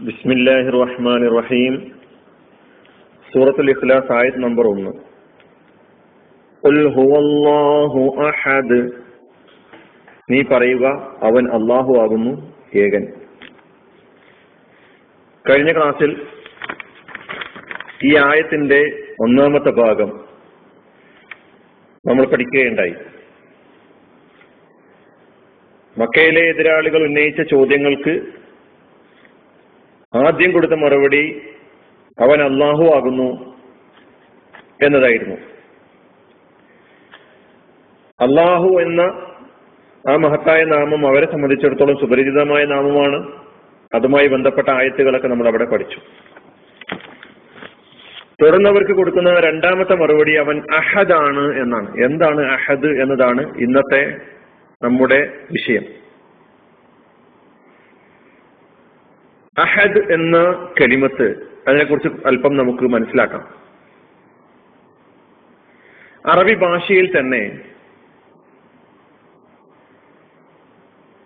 ബിസ്മില്ലാഹി റഹ്മാൻ റഹീം സൂറത്തുൽ ഇഖ്ലാസ് ആയത് നമ്പർ ഒന്ന്. ഖുൽ ഹുവല്ലാഹു അഹദ്. നീ പറയുക അവൻ അള്ളാഹു ആകുന്നു ഏകൻ. കഴിഞ്ഞ ക്ലാസ്സിൽ ഈ ആയത്തിന്റെ ഒന്നാമത്തെ ഭാഗം നമ്മൾ പഠിക്കുകയുണ്ടായി. മക്കയിലെ എതിരാളികൾ ഉന്നയിച്ച ചോദ്യങ്ങൾക്ക് ആദ്യം കൊടുത്ത മറുപടി അവൻ അള്ളാഹു ആകുന്നു എന്നതായിരുന്നു. അള്ളാഹു എന്ന ആ മഹത്തായ നാമം അവരെ സംബന്ധിച്ചിടത്തോളം സുപരിചിതമായ നാമമാണ്. അതുമായി ബന്ധപ്പെട്ട ആയത്തുകളൊക്കെ നമ്മൾ അവിടെ പഠിച്ചു. തുടർന്നവർക്ക് കൊടുക്കുന്ന രണ്ടാമത്തെ മറുപടി അവൻ അഹദാണ് എന്നാണ്. എന്താണ് അഹദ് എന്നതാണ് ഇന്നത്തെ നമ്മുടെ വിഷയം. അഹദ് എന്ന കലിമത്ത് അതിനെക്കുറിച്ച് അല്പം നമുക്ക് മനസ്സിലാക്കാം. അറബി ഭാഷയിൽ തന്നെ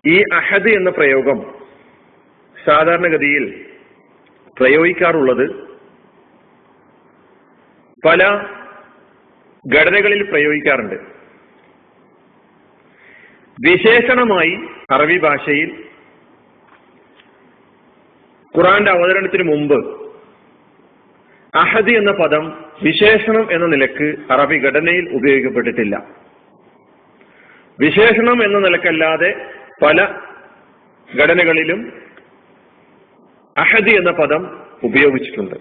ഈ അഹദ് എന്ന പ്രയോഗം സാധാരണഗതിയിൽ പ്രയോഗിക്കാറുള്ളത് പല ഘടനകളിൽ പ്രയോഗിക്കാറുണ്ട്. വിശേഷണമായി അറബി ഭാഷയിൽ ഖുറാന്റെ അവതരണത്തിന് മുമ്പ് അഹദി എന്ന പദം വിശേഷണം എന്ന നിലയ്ക്ക് അറബി ഘടനയിൽ ഉപയോഗിക്കപ്പെട്ടിട്ടില്ല. വിശേഷണം എന്ന നിലക്കല്ലാതെ പല ഘടനകളിലും അഹദി എന്ന പദം ഉപയോഗിച്ചിട്ടുണ്ട്.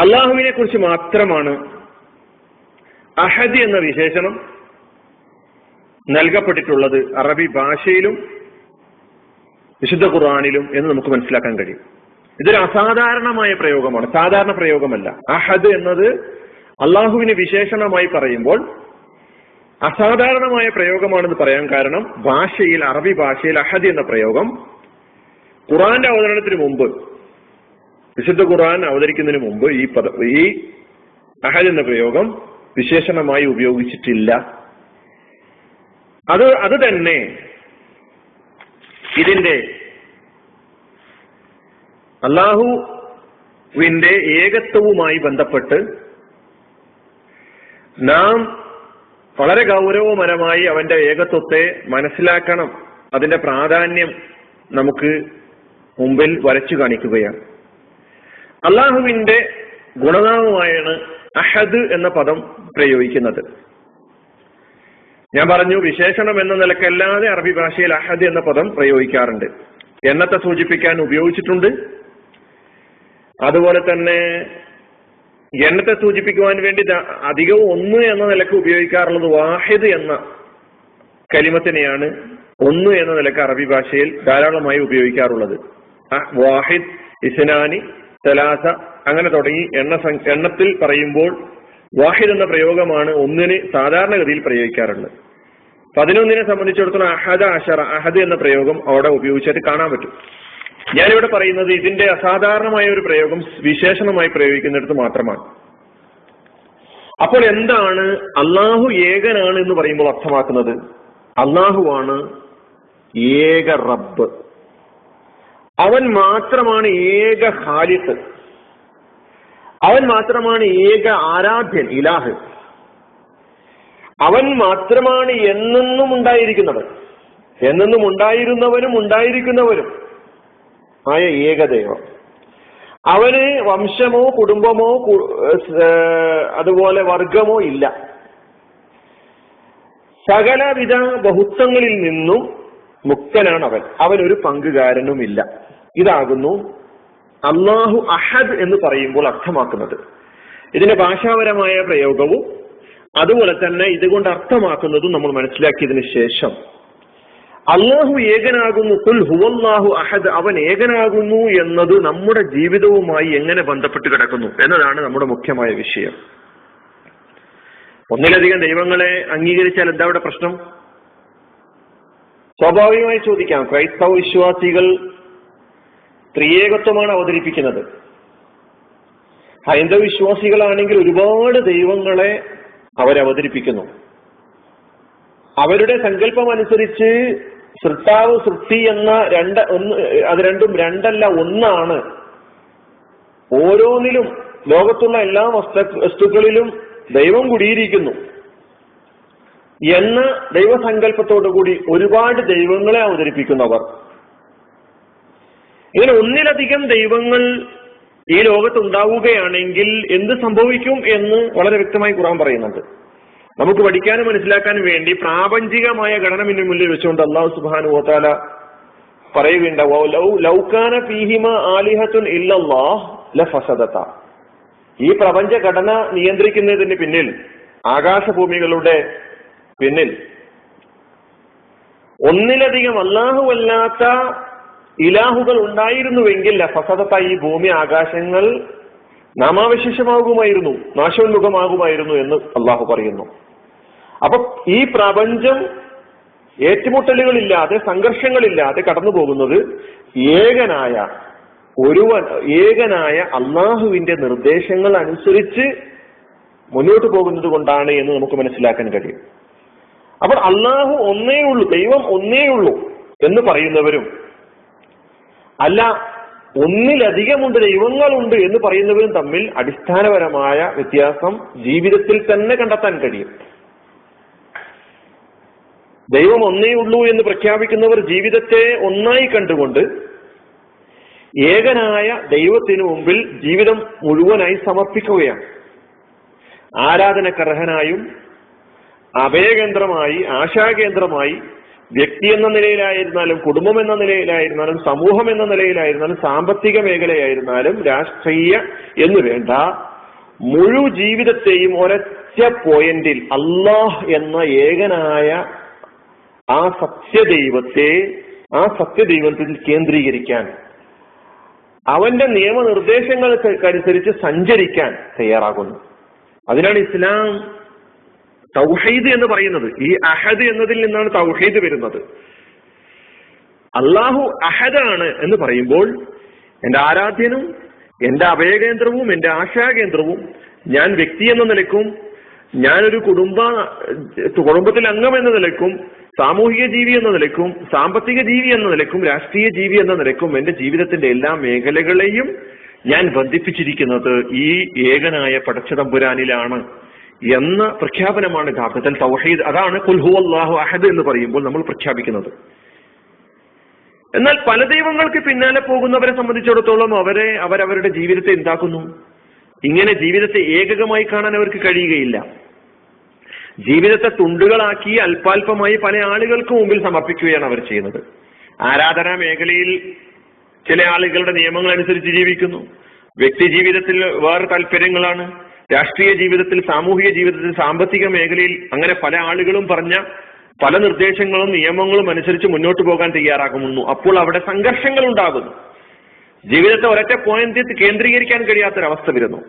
അള്ളാഹുവിനെ കുറിച്ച് മാത്രമാണ് അഹദി എന്ന വിശേഷണം നൽകപ്പെട്ടിട്ടുള്ളത് അറബി ഭാഷയിലും വിശുദ്ധ ഖുർആാനിലും എന്ന് നമുക്ക് മനസ്സിലാക്കാൻ കഴിയും. ഇതൊരു അസാധാരണമായ പ്രയോഗമാണ്. സാധാരണ പ്രയോഗമല്ല. അഹദ് എന്നത് അള്ളാഹുവിന് വിശേഷണമായി പറയുമ്പോൾ അസാധാരണമായ പ്രയോഗമാണെന്ന് പറയാൻ കാരണം ഭാഷയിൽ അറബി ഭാഷയിൽ അഹദ് എന്ന പ്രയോഗം ഖുറാന്റെ അവതരണത്തിന് മുമ്പ് വിശുദ്ധ ഖുർആൻ അവതരിക്കുന്നതിന് മുമ്പ് ഈ പദ ഈ അഹദ് എന്ന പ്രയോഗം വിശേഷണമായി ഉപയോഗിച്ചിട്ടില്ല. അത് അത് തന്നെ ഇതിന്റെ അള്ളാഹുവിന്റെ ഏകത്വവുമായി ബന്ധപ്പെട്ട് നാം വളരെ ഗൗരവപരമായി അവന്റെ ഏകത്വത്തെ മനസ്സിലാക്കണം. അതിന്റെ പ്രാധാന്യം നമുക്ക് മുമ്പിൽ വരച്ചു കാണിക്കുകയാണ്. അള്ളാഹുവിന്റെ ഗുണനാമമായാണ് അഹദ് എന്ന പദം പ്രയോഗിക്കുന്നത്. ഞാൻ പറഞ്ഞു വിശേഷണം എന്ന നിലക്കല്ലാതെ അറബി ഭാഷയിൽ അഹദ് എന്ന പദം പ്രയോഗിക്കാറുണ്ട്. എണ്ണത്തെ സൂചിപ്പിക്കാൻ ഉപയോഗിച്ചിട്ടുണ്ട്. അതുപോലെ തന്നെ എണ്ണത്തെ സൂചിപ്പിക്കുവാൻ വേണ്ടി അധികവും ഒന്ന് എന്ന നിലയ്ക്ക് ഉപയോഗിക്കാറുള്ളത് വാഹിദ് എന്ന കലിമത്തിനെയാണ് ഒന്ന് എന്ന നിലയ്ക്ക് അറബി ഭാഷയിൽ ധാരാളമായി ഉപയോഗിക്കാറുള്ളത്. വാഹിദ് ഇസ്നാനി തലാസ അങ്ങനെ തുടങ്ങി എണ്ണ എണ്ണത്തിൽ പറയുമ്പോൾ വാഹിദ് എന്ന പ്രയോഗമാണ് ഒന്നിന് സാധാരണഗതിയിൽ പ്രയോഗിക്കാറുള്ളത്. പതിനൊന്നിനെ സംബന്ധിച്ചിടത്തോളം അഹദ അഷറ അഹദ് എന്ന പ്രയോഗം അവിടെ ഉപയോഗിച്ചിട്ട് കാണാൻ പറ്റും. ഞാനിവിടെ പറയുന്നത് ഇതിന്റെ അസാധാരണമായ ഒരു പ്രയോഗം വിശേഷണമായി പ്രയോഗിക്കുന്നിടത്ത് മാത്രമാണ്. അപ്പോൾ എന്താണ് അള്ളാഹു ഏകനാണ് എന്ന് പറയുമ്പോൾ അർത്ഥമാക്കുന്നത്? അള്ളാഹുവാണ് ഏക റബ്ബ്. അവൻ മാത്രമാണ് ഏക ഖാലിഖ്. അവൻ മാത്രമാണ് ഏക ആരാധ്യൻ ഇലാഹ്. അവൻ മാത്രമാണ് എന്നെന്നും ഉണ്ടായിരിക്കുന്നവൻ. എന്നെന്നും ഉണ്ടായിരുന്നവനും ഉണ്ടായിരിക്കുന്നവനും ആയ ഏകദൈവം. അവന് വംശമോ കുടുംബമോ അതുപോലെ വർഗമോ ഇല്ല. സകലവിധ ബഹുത്വങ്ങളിൽ നിന്നും മുക്തനാണ് അവൻ അവനൊരു പങ്കുകാരനുമില്ല. ഇതാകുന്നു അള്ളാഹു അഹദ് എന്ന് പറയുമ്പോൾ അർത്ഥമാക്കുന്നത്. ഇതിന്റെ ഭാഷാപരമായ പ്രയോഗവും അതുപോലെ തന്നെ ഇതുകൊണ്ട് അർത്ഥമാക്കുന്നതും നമ്മൾ മനസ്സിലാക്കിയതിനു ശേഷം. അള്ളാഹു ഏകനാകുന്നു കുൽ ഹുവല്ലാഹു അഹദ് അവൻ ഏകനാകുന്നു എന്നത് നമ്മുടെ ജീവിതവുമായി എങ്ങനെ ബന്ധപ്പെട്ട് കിടക്കുന്നു എന്നതാണ് നമ്മുടെ മുഖ്യമായ വിഷയം. ഒന്നിലധികം ദൈവങ്ങളെ അംഗീകരിച്ചാൽ എന്താ അവിടെ പ്രശ്നം? സ്വാഭാവികമായി ചോദിക്കാം ക്രൈസ്തവ വിശ്വാസികൾ ത്രിയേകത്വമാണ് അവതരിപ്പിക്കുന്നത്. ഹൈന്ദവ വിശ്വാസികളാണെങ്കിൽ ഒരുപാട് ദൈവങ്ങളെ അവരവതരിപ്പിക്കുന്നു. അവരുടെ സങ്കല്പം അനുസരിച്ച് സൃഷ്ടാവ് സൃഷ്ടി എന്ന രണ്ട് ഒന്ന് അത് രണ്ടും രണ്ടല്ല ഒന്നാണ്. ഓരോന്നിലും ലോകത്തുള്ള എല്ലാ വസ്തു വസ്തുക്കളിലും ദൈവം കുടിയിരിക്കുന്നു. എന്ന ദൈവസങ്കല്പത്തോടു കൂടി ഒരുപാട് ദൈവങ്ങളെ അവതരിപ്പിക്കുന്നവർ. ഇങ്ങനെ ഒന്നിലധികം ദൈവങ്ങൾ ഈ ലോകത്ത് ഉണ്ടാവുകയാണെങ്കിൽ എന്ത് സംഭവിക്കും എന്ന് വളരെ വ്യക്തമായി ഖുറാൻ പറയുന്നുണ്ട്. നമുക്ക് പഠിക്കാനും മനസ്സിലാക്കാനും വേണ്ടി പ്രാപഞ്ചികമായ ഘടന മുന്നിൽ മുന്നിൽ വെച്ചുകൊണ്ട് അള്ളാഹു സുബാനു ഓത്താല പറയുകയുണ്ട് ലൗകാന ഫീഹിമ ആലിഹത്തുൻ ഇല്ലല്ലാഹ് ലഫസദത. ഈ പ്രപഞ്ച ഘടന നിയന്ത്രിക്കുന്നതിന് പിന്നിൽ ആകാശഭൂമികളുടെ പിന്നിൽ ഒന്നിലധികം അല്ലാഹുവല്ലാത്ത ഇലാഹുകൾ ഉണ്ടായിരുന്നുവെങ്കിൽ ഫസദത്തായി ഈ ഭൂമി ആകാശങ്ങൾ നാമാവശേഷമാകുമായിരുന്നു നാശോന്മുഖമാകുമായിരുന്നു എന്ന് അള്ളാഹു പറയുന്നു. അപ്പൊ ഈ പ്രപഞ്ചം ഏറ്റുമുട്ടലുകളില്ലാതെ സംഘർഷങ്ങളില്ലാതെ കടന്നു പോകുന്നത് ഏകനായ ഒരുവൻ ഏകനായ അള്ളാഹുവിന്റെ നിർദ്ദേശങ്ങൾ അനുസരിച്ച് മുന്നോട്ട് പോകുന്നത് കൊണ്ടാണ് എന്ന് നമുക്ക് മനസ്സിലാക്കാൻ കഴിയും. അപ്പോൾ അള്ളാഹു ഒന്നേ ഉള്ളൂ ദൈവം ഒന്നേ ഉള്ളൂ എന്ന് പറയുന്നവരും അല്ല ഒന്നിലധികമുണ്ട് ദൈവങ്ങളുണ്ട് എന്ന് പറയുന്നവരും തമ്മിൽ അടിസ്ഥാനപരമായ വ്യത്യാസം ജീവിതത്തിൽ തന്നെ കണ്ടെത്താൻ കഴിയും. ദൈവം ഒന്നേ ഉള്ളൂ എന്ന് പ്രഖ്യാപിക്കുന്നവർ ജീവിതത്തെ ഒന്നായി കണ്ടുകൊണ്ട് ഏകനായ ദൈവത്തിനു മുമ്പിൽ ജീവിതം മുഴുവനായി സമർപ്പിക്കുകയാണ്. ആരാധനക്കർഹനായും അഭയകേന്ദ്രമായി ആശാകേന്ദ്രമായി വ്യക്തി എന്ന നിലയിലായിരുന്നാലും കുടുംബം എന്ന നിലയിലായിരുന്നാലും സമൂഹം എന്ന നിലയിലായിരുന്നാലും സാമ്പത്തിക മേഖലയായിരുന്നാലും രാഷ്ട്രീയ എന്ന് വേണ്ട മുഴു ജീവിതത്തെയും ഒരൊറ്റ പോയിന്റിൽ അള്ളാഹ് എന്ന ഏകനായ ആ സത്യദൈവത്തെ ആ സത്യദൈവത്തിൽ കേന്ദ്രീകരിക്കാൻ അവന്റെ നിയമനിർദ്ദേശങ്ങൾക്കനുസരിച്ച് സഞ്ചരിക്കാൻ തയ്യാറാകുന്നു. അതിനാണ് ഇസ്ലാം തൗഹീദ് എന്ന് പറയുന്നത്. ഈ അഹദ് എന്നതിൽ നിന്നാണ് തൗഹീദ് വരുന്നത്. അള്ളാഹു അഹദാണ് എന്ന് പറയുമ്പോൾ എന്റെ ആരാധ്യനും എന്റെ അഭയകേന്ദ്രവും എന്റെ ആശാകേന്ദ്രവും ഞാൻ വ്യക്തി എന്ന നിലയ്ക്കും ഞാനൊരു കുടുംബ കുടുംബത്തിൽ അംഗം എന്ന നിലയ്ക്കും സാമൂഹിക ജീവി എന്ന നിലക്കും സാമ്പത്തിക ജീവി എന്ന നിലക്കും രാഷ്ട്രീയ ജീവി എന്ന നിലക്കും എന്റെ ജീവിതത്തിന്റെ എല്ലാ മേഖലകളെയും ഞാൻ ബന്ധിപ്പിച്ചിരിക്കുന്നത് ഈ ഏകനായ പടച്ചതമ്പുരാനിലാണ്. എന്ന പ്രഖ്യാപനമാണ് യഥാർത്ഥത്തിൽ തൗഹീദ്. അതാണ് കുൽഹു അള്ളാഹു അഹദ് എന്ന് പറയുമ്പോൾ നമ്മൾ പ്രഖ്യാപിക്കുന്നത്. എന്നാൽ പല ദൈവങ്ങൾക്ക് പിന്നാലെ പോകുന്നവരെ സംബന്ധിച്ചിടത്തോളം അവരെ അവരവരുടെ ജീവിതത്തെ എന്താക്കുന്നു? ഇങ്ങനെ ജീവിതത്തെ ഏകകമായി കാണാൻ അവർക്ക് കഴിയുകയില്ല. ജീവിതത്തെ തുണ്ടുകളാക്കി അല്പാൽപമായി പല ആളുകൾക്ക് മുമ്പിൽ സമർപ്പിക്കുകയാണ് അവർ ചെയ്യുന്നത്. ആരാധനാ മേഖലയിൽ ചില ആളുകളുടെ നിയമങ്ങൾ അനുസരിച്ച് ജീവിക്കുന്നു. വ്യക്തി ജീവിതത്തിൽ വേറെ താല്പര്യങ്ങളാണ്. രാഷ്ട്രീയ ജീവിതത്തിൽ സാമൂഹിക ജീവിതത്തിൽ സാമ്പത്തിക മേഖലയിൽ അങ്ങനെ പല ആളുകളും പറഞ്ഞ പല നിർദ്ദേശങ്ങളും നിയമങ്ങളും അനുസരിച്ച് മുന്നോട്ട് പോകാൻ തയ്യാറാകുന്നു. അപ്പോൾ അവിടെ സംഘർഷങ്ങൾ ഉണ്ടാകുന്നു. ജീവിതത്തെ ഒരൊറ്റ പോയിന്റ് കേന്ദ്രീകരിക്കാൻ കഴിയാത്തൊരവസ്ഥ വരുന്നു.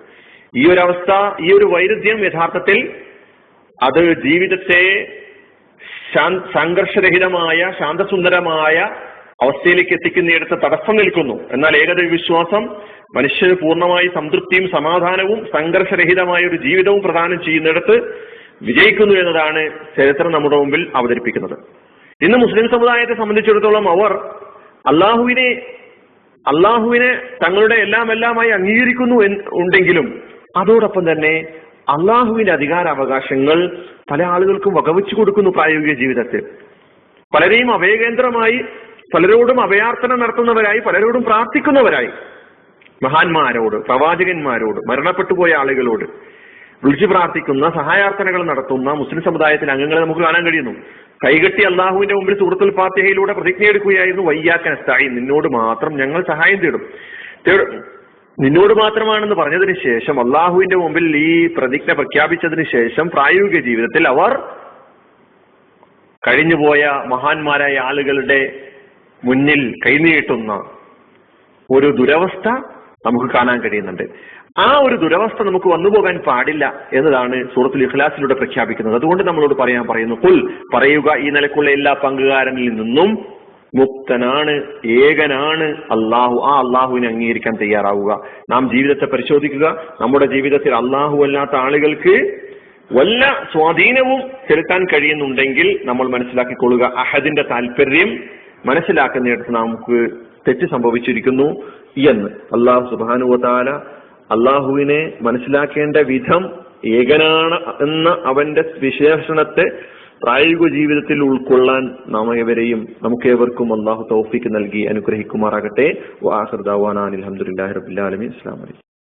ഈ ഒരു അവസ്ഥ ഈ ഒരു വൈരുദ്ധ്യം യഥാർത്ഥത്തിൽ അത് ജീവിതത്തെ സംഘർഷരഹിതമായ ശാന്തസുന്ദരമായ അവസ്ഥയിലേക്ക് എത്തിക്കുന്നിടത്ത് തടസ്സം നിൽക്കുന്നു. എന്നാൽ ഏകദൈവ വിശ്വാസം മനുഷ്യന് പൂർണമായി സംതൃപ്തിയും സമാധാനവും സംഘർഷരഹിതമായ ഒരു ജീവിതവും പ്രദാനം ചെയ്യുന്നിടത്ത് വിജയിക്കുന്നു എന്നതാണ് ചരിത്രം നമ്മുടെ മുമ്പിൽ അവതരിപ്പിക്കുന്നത്. ഇന്ന് മുസ്ലിം സമുദായത്തെ സംബന്ധിച്ചിടത്തോളം അവർ അള്ളാഹുവിനെ അള്ളാഹുവിനെ തങ്ങളുടെ എല്ലാം എല്ലാമായി അംഗീകരിക്കുന്നു ഉണ്ടെങ്കിലും അതോടൊപ്പം തന്നെ അള്ളാഹുവിന്റെ അധികാരാവകാശങ്ങൾ പല ആളുകൾക്കും വകവെച്ചു കൊടുക്കുന്നു പ്രായോഗിക ജീവിതത്തിൽ. പലരെയും അഭയകേന്ദ്രമായി പലരോടും അഭയാർത്ഥന നടത്തുന്നവരായി പലരോടും പ്രാർത്ഥിക്കുന്നവരായി. മഹാന്മാരോട് പ്രവാചകന്മാരോട് മരണപ്പെട്ടുപോയ ആളുകളോട് വിളിച്ചു പ്രാർത്ഥിക്കുന്ന സഹായാർത്ഥനകൾ നടത്തുന്ന മുസ്ലിം സമുദായത്തിലെ അംഗങ്ങളെ നമുക്ക് കാണാൻ കഴിയുന്നു. കൈകെട്ടി അള്ളാഹുവിന്റെ മുമ്പിൽ സൂറത്തുൽ ഫാത്തിഹയിലൂടെ പ്രതിജ്ഞ എടുക്കുകയായിരുന്നു വയ്യാക്കനസ്തായി നിന്നോട് മാത്രം ഞങ്ങൾ സഹായം തേടും നിന്നോട് മാത്രമാണെന്ന് പറഞ്ഞതിന് ശേഷം അള്ളാഹുവിന്റെ മുമ്പിൽ ഈ പ്രതിജ്ഞ പ്രഖ്യാപിച്ചതിന് ശേഷം പ്രായോഗിക ജീവിതത്തിൽ അവർ കഴിഞ്ഞുപോയ മഹാന്മാരായ ആളുകളുടെ മുന്നിൽ കൈനീട്ടുന്ന ഒരു ദുരവസ്ഥ നമുക്ക് കാണാൻ കഴിയുന്നുണ്ട്. ആ ഒരു ദുരവസ്ഥ നമുക്ക് വന്നു പോകാൻ പാടില്ല എന്നതാണ് സൂറത്തുൽ ഇഖ്ലാസിലൂടെ പ്രഖ്യാപിക്കുന്നത്. അതുകൊണ്ട് നമ്മളോട് പറയാൻ പറയുന്നു കുൽ പറയുക ഈ നിലക്കുള്ള എല്ലാ പങ്കുകാരനിൽ നിന്നും മുക്തനാണ് ഏകനാണ് അള്ളാഹു ആ അള്ളാഹുവിനെ അംഗീകരിക്കാൻ തയ്യാറാവുക. നാം ജീവിതത്തെ പരിശോധിക്കുക. നമ്മുടെ ജീവിതത്തിൽ അള്ളാഹു അല്ലാത്ത ആളുകൾക്ക് വല്ല സ്വാധീനവും ചെലുത്താൻ കഴിയുന്നുണ്ടെങ്കിൽ നമ്മൾ മനസ്സിലാക്കിക്കൊള്ളുക. അഹദിന്റെ താല്പര്യം മനസ്സിലാക്കുന്നിടത്ത് നമുക്ക് തെറ്റ് സംഭവിച്ചിരിക്കുന്നു എന്ന് അള്ളാഹു സുബാനുവതാല അള്ളാഹുവിനെ മനസ്സിലാക്കേണ്ട വിധം ഏകനാണ് എന്ന അവന്റെ വിശേഷണത്തെ പ്രായോഗിക ജീവിതത്തിൽ ഉൾക്കൊള്ളാൻ നാം ഏവരെയും നമുക്കേവർക്കും അള്ളാഹു തൗഫിക്ക് നൽകി അനുഗ്രഹിക്കുമാറാകട്ടെ. വാഹൃദാൻ അലഹമുല്ലാ റബുല്ലാലമി അസ്ലാം വലൈക്കും